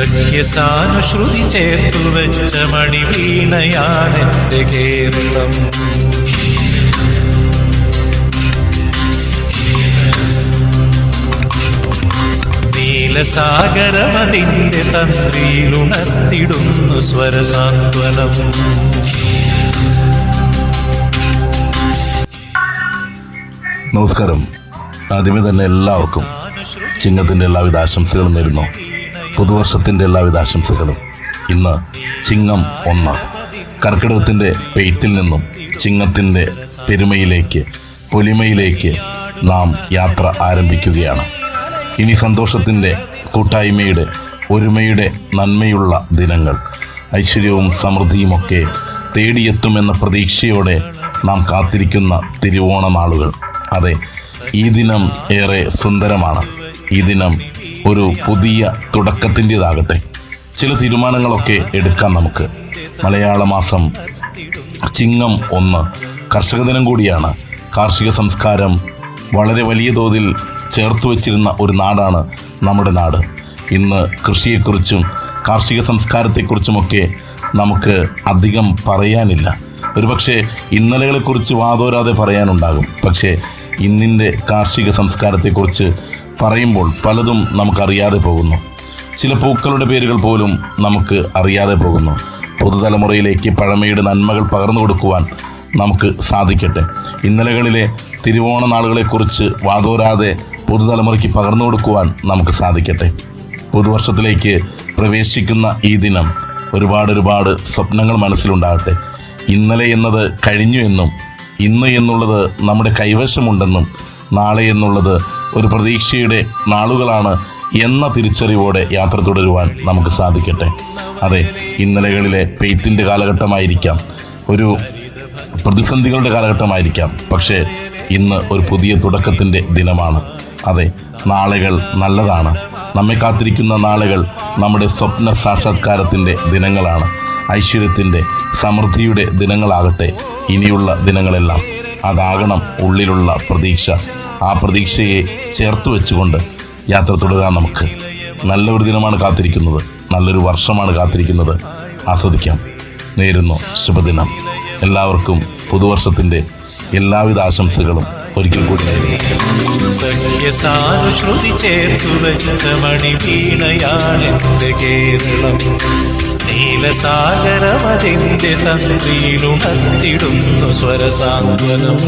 സഖ്യസാനുശ്രുതി ചേർത്തു വെച്ച മണിവീണയാണെന്റെ കേരളം. നീലസാഗരമതിന്റെ തന്ത്രിയിലുണർത്തിടുന്നു സ്വരസാന്ത്വനം. നമസ്കാരം. ആദ്യമേ തന്നെ എല്ലാവർക്കും ചിങ്ങത്തിന്റെ എല്ലാവിധ ആശംസകളും നേരുന്നു. പുതുവർഷത്തിന്റെ എല്ലാവിധ ആശംസകളും ഇന്ന് ചിങ്ങം ഒന്ന് കർക്കിടകത്തിന്റെ പെയ്ത്തിൽ നിന്നും ചിങ്ങത്തിന്റെ പെരുമയിലേക്ക് പൊലിമയിലേക്ക് നാം യാത്ര ആരംഭിക്കുകയാണ്. ഇനി സന്തോഷത്തിന്റെ കൂട്ടായ്മയുടെ ഒരുമയുടെ നന്മയുള്ള ദിനങ്ങൾ ഐശ്വര്യവും സമൃദ്ധിയുമൊക്കെ തേടിയെത്തുമെന്ന പ്രതീക്ഷയോടെ നാം കാത്തിരിക്കുന്ന തിരുവോണ നാളുകൾ അതെ ഈ ദിനം ഏറെ സുന്ദരമാണ്. ഈ ദിനം ഒരു പുതിയ തുടക്കത്തിന്റെതാകട്ടെ. ചില തീരുമാനങ്ങളൊക്കെ എടുക്കാം നമുക്ക്. മലയാള മാസം ചിങ്ങം ഒന്ന്. കർഷക ദിനം കൂടിയാണ്. കാർഷിക സംസ്കാരം വളരെ വലിയ തോതിൽ ചേർത്ത് വച്ചിരുന്ന ഒരു നാടാണ് നമ്മുടെ നാട്. ഇന്ന് കൃഷിയെക്കുറിച്ചും കാർഷിക സംസ്കാരത്തെക്കുറിച്ചുമൊക്കെ നമുക്ക് അധികം പറയാനില്ല. ഒരുപക്ഷെ ഇന്നലകളെക്കുറിച്ച് വാതോരാതെ പറയാനുണ്ടാകും. പക്ഷേ ഇന്നിന്റെ കാർഷിക സംസ്കാരത്തെക്കുറിച്ച് പറയുമ്പോൾ പലതും നമുക്കറിയാതെ പോകുന്നു. ചില പൂക്കളുടെ പേരുകൾ പോലും നമുക്ക് അറിയാതെ പോകുന്നു. പുതുതലമുറയിലേക്ക് പഴമയുടെ നന്മകൾ പകർന്നു കൊടുക്കുവാൻ നമുക്ക് സാധിക്കട്ടെ. ഇന്നലകളിലെ തിരുവോണ നാളുകളെക്കുറിച്ച് വാതോരാതെ പുതുതലമുറയ്ക്ക് പകർന്നു കൊടുക്കുവാൻ നമുക്ക് സാധിക്കട്ടെ. പുതുവർഷത്തിലേക്ക് പ്രവേശിക്കുന്ന ഈ ദിനം ഒരുപാട് ഒരുപാട് സ്വപ്നങ്ങൾ മനസ്സിലുണ്ടാകട്ടെ. ഇന്നലെ എന്നത് കഴിഞ്ഞു എന്നും ഇന്ന് എന്നുള്ളത് നമ്മുടെ കൈവശമുണ്ടെന്നും നാളെ എന്നുള്ളത് ഒരു പ്രതീക്ഷയുടെ നാളുകളാണ് എന്ന തിരിച്ചറിവോടെ യാത്ര തുടരുവാൻ നമുക്ക് സാധിക്കട്ടെ. അതെ ഇന്നലകളിലെ പെയ്ത്തിന്റെ കാലഘട്ടമായിരിക്കാം. ഒരു പ്രതിസന്ധികളുടെ കാലഘട്ടമായിരിക്കാം. പക്ഷേ ഇന്ന് ഒരു പുതിയ തുടക്കത്തിന്റെ ദിനമാണ്. അതെ നാളുകൾ നല്ലതാണ്. നമ്മെ കാത്തിരിക്കുന്ന നാളുകൾ നമ്മുടെ സ്വപ്ന സാക്ഷാത്കാരത്തിന്റെ ദിനങ്ങളാണ്. ഐശ്വര്യത്തിന്റെ സമൃദ്ധിയുടെ ദിനങ്ങളാകട്ടെ ഇനിയുള്ള ദിനങ്ങളെല്ലാം. അതാകണം ഉള്ളിലുള്ള പ്രതീക്ഷ. ആ പ്രതീക്ഷയെ ചേർത്ത് വെച്ചുകൊണ്ട് യാത്ര തുടരാം നമുക്ക്. നല്ലൊരു ദിനമാണ് കാത്തിരിക്കുന്നത്. നല്ലൊരു വർഷമാണ് കാത്തിരിക്കുന്നത്. ആസ്വദിക്കാം. നേരുന്നു ശുഭദിനം. എല്ലാവർക്കും പുതുവർഷത്തിന്റെ എല്ലാവിധ ആശംസകളും ഒരിക്കൽ കൂടി നീലസാഗരമതിന്റെ ചേർത്തു നീലസാഗരമതിന്റെ തന്ത്രിയിലുണർത്തിടുന്നു സ്വരസാന്ത്വനം.